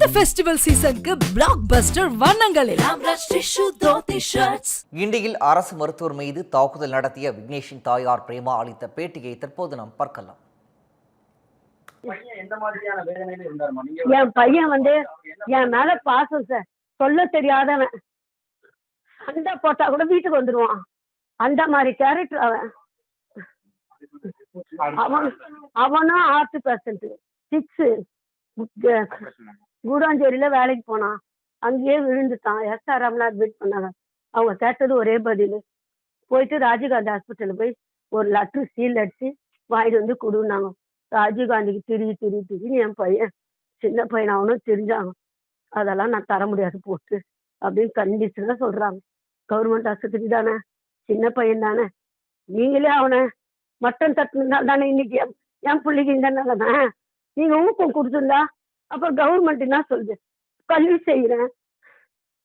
இந்த ஃபெஸ்டிவல் சீசனுக்கு பிளாக் பஸ்டர் வண்ணங்களில். கிண்டியில் அரசு மருத்துவர் மீது தாக்குதல் நடத்திய விக்னேஷின் தாயார் பிரேமா அளித்த பேட்டியை தற்போது நாம் பார்க்கலாம். பையன் எந்த மாதிரியான வேதனையில இருந்தாருமா நீங்க என் பையன் வந்து என் மேல பாசம் சார் சொல்ல தெரியாதவன். சண்டை போட்டா கூட வீட்டுக்கு வந்துருவான். அந்த மாதிரி கேரக்டர் அவன். அவன் அவனும் ஆர்ட் பெர்சன்ட் சிக்ஸ் கூடாஞ்சேரியில வேலைக்கு போனான் அங்கேயே விழுந்துட்டான். எஸ்ஆர்எம்ல அட்மிட் பண்ணாங்க. அவங்க கேட்டது ஒரே பதில். போயிட்டு ராஜீவ்காந்தி ஹாஸ்பிட்டலில் போய் ஒரு லெட்ரு சீல் அடிச்சு வாங்கிட்டு வந்து கொடுன்னாங்க. ராஜீவ்காந்திக்கு திரி திரி திருவி என் பையன் சின்ன பையன் அவனும் தெரிஞ்சாங்க. அதெல்லாம் நான் தர முடியாது போட்டு அப்படின்னு கண்டிஷனாக சொல்றாங்க. கவர்மெண்ட் ஆஸ்பத்திரி தானே சின்ன பையன் தானே. நீங்களே அவனை மட்டன் தட்டுனா தானே இன்னைக்கு என் என் பிள்ளைக்கு இந்த நிலைமை. நீங்க ஊக்கம் கொடுத்துருந்தா அப்புறம் கவர்மெண்ட் என்ன சொல்லுது? கல்வி செய்யறேன்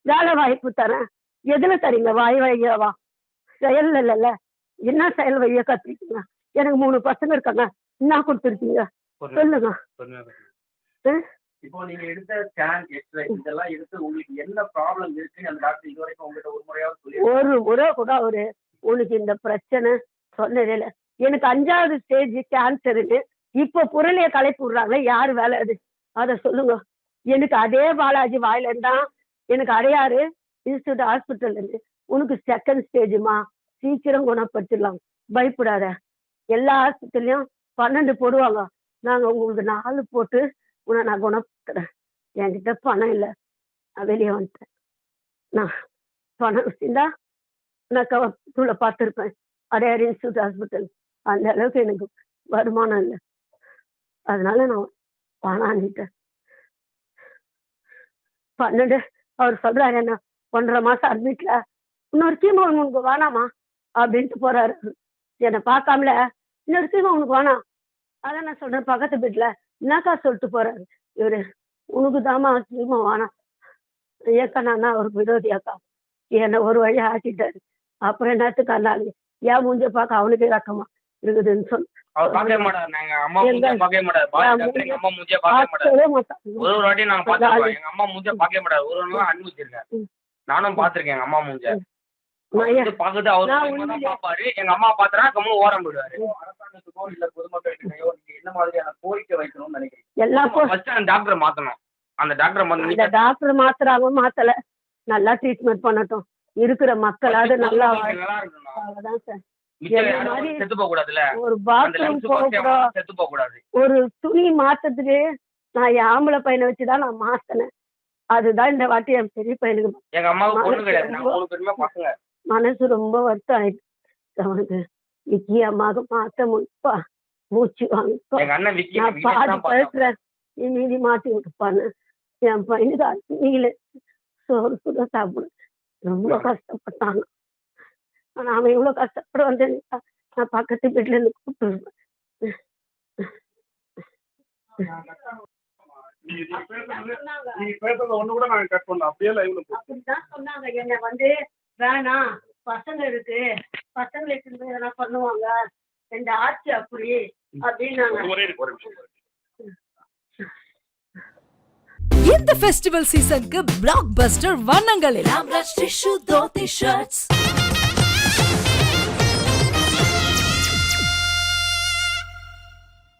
வேலை வாய்ப்பு தரேன். எதுல தரீங்க? வாய் வழியாவா? செயல் இல்லைல்ல என்ன செயல் வழியா கத்துக்கிட்டீங்க? எனக்கு மூணு பசங்க இருக்காங்க. என்ன கொடுத்துருக்கீங்க? சொல்லுங்க. இப்போ நீங்க எடுத்த ஸ்கேன் எக்ஸ்ரே இதெல்லாம் எடுத்து உங்களுக்கு என்ன ப்ராப்ளம் இருக்குன்னு அந்த டாக்டர் இது வரைக்கும் உங்ககிட்ட ஒரு முறையாவது சொல்லி ஒரு முறை கூட அவரு உனக்கு இந்த பிரச்சனை சொன்னதே இல்லை. எனக்கு அஞ்சாவது ஸ்டேஜ் கேன்சருன்னு இப்போ புரளிய கலைப்பு விடுறாங்களே யார் வேலை அது? அதை சொல்லுங்க. எனக்கு அதே பாலாஜி வாயில இருந்தா எனக்கு அடையாறு இன்ஸ்டியூட் ஹாஸ்பிட்டல் இருந்து. உனக்கு செகண்ட் ஸ்டேஜுமா சீக்கிரம் குணப்படுத்திடலாம். பயப்படாத. எல்லா ஹாஸ்பிட்டல்லையும் பன்னெண்டு போடுவாங்க. நாங்கள் உங்களுக்கு நாலு போட்டு உன்னை நான் குணப்படுத்துறேன். என்கிட்ட பணம் இல்லை. நான் வெளியே வந்துட்டேன். நான் பணம் இருந்தா நான் கவர்ல பார்த்துருப்பேன். அடையார் இன்ஸ்டியூட் ஹாஸ்பிட்டல் அந்த அளவுக்கு எனக்கு வருமானம் இல்லை. அதனால நான் பணாண்டிட்டேன் பன்னெண்டு அவர் சொல்றாரு என்ன ஒன்றரை மாசம் அட்மிட்ல இன்னொரு கீமோ உனக்கு வேணாமா அப்படின்ட்டு போறாரு. என்னை பார்க்காமல இன்னொரு கீமோ உனக்கு வேணாம் அதான் நான் சொல்றேன் பக்கத்து வீட்டுல என்னக்கா சொல்லிட்டு போறாரு. இவரு உனக்கு தாமா கீமோ வேணாம். ஏக்கா நான் அவருக்கு விரோதியாக்கா என்னை ஒரு வழி ஆட்டிட்டாரு அப்புறம் என்னத்துக்கு அண்ணாங்க ஏன் மூஞ்ச பார்க்க அவனுக்கே ரக்கமா இருக்குதுன்னு அவர் பார்க்கவே மாட்டார். நாங்க அம்மா எங்க- மூஞ்ச பார்க்கவே மாட்டார். பாய் நான் டாக்டர் எங்க அம்மா மூஞ்ச பார்க்கவே மாட்டார். பார்க்கவே மாட்டான் ஒரு ஒரு வாட்டி எங்க அம்மா மூஞ்ச பார்க்கவே மாட்டார். ஒரு ஒரு அனுபவிச்சிருக்கேன். நானும் பாத்திருக்கேன் எங்க அம்மா மூஞ்ச. பாக்குது அவர் பாப்பாரு எங்க அம்மா பாத்துறா கம்முனு ஓரம் போயிடுவாரு. அரசாங்கத்துக்கோ இல்ல பொதுமக்களுக்கையோ நீங்க என்ன மாதிரியான கோரிக்கை வைக்கணும்னு போ- ஃபர்ஸ்ட் அந்த டாக்டரை மாத்தணும். அந்த டாக்டரை மாத்தணும் டாக்டர் மாத்துறாங்க மாத்தல. நல்லா ட்ரீட்மெண்ட் பண்ணட்டும். இருக்கிற மக்களாவது நல்லா நல்லா இருக்கணும் செத்து போக ஒரு பாத்ரூம் செத்து போக கூடாது ஒரு துணி மாத்தத்துக்கு நான் என் ஆம்பளை பையனை வச்சுதான் நான் மாத்தினேன். அதுதான் இந்த வாட்டி என் பெரிய பையனுக்கு எங்க அம்மாவுக்கு பொண்ணு மனசு கிடையாது. ரொம்ப- மூணு பேருமே பசங்க மனசு ரொம்ப வருத்தம் ஆயிடுச்சு விக்கி அம்மாவுக்கு மாத்த முடிப்பா மூச்சு வாங்கிப்பா. நீ மீதி மாத்தி விட்டுப்பான்னு என் பையனுக்கு அக்னியில சோறு கூட சாப்பிடு. ரொம்ப கஷ்டப்பட்டாங்க. ஆனா அவன் இவ்வளவு கஷ்டப்பட வந்து நான் பக்கத்து வீட்டுல இருந்து கூப்பிட்டு வருவேன். நீ நீ பேசுறது நீ பேசுறது ஒண்ணு கூட நாங்க கட் பண்ணல. அப்படியே லைவ்ல போ அப்படிதான் சொன்னாங்க. என்ன வந்து வேணாம் பசங்க இருக்கு. பசங்களுக்கு இருந்து எதனா பண்ணுவாங்க. இந்த ஆட்சி அப்படி நிமிஷம் இந்த ஃபெஸ்டிவல் சீசனுக்கு பிளாக் பஸ்டர் வண்ணங்களில்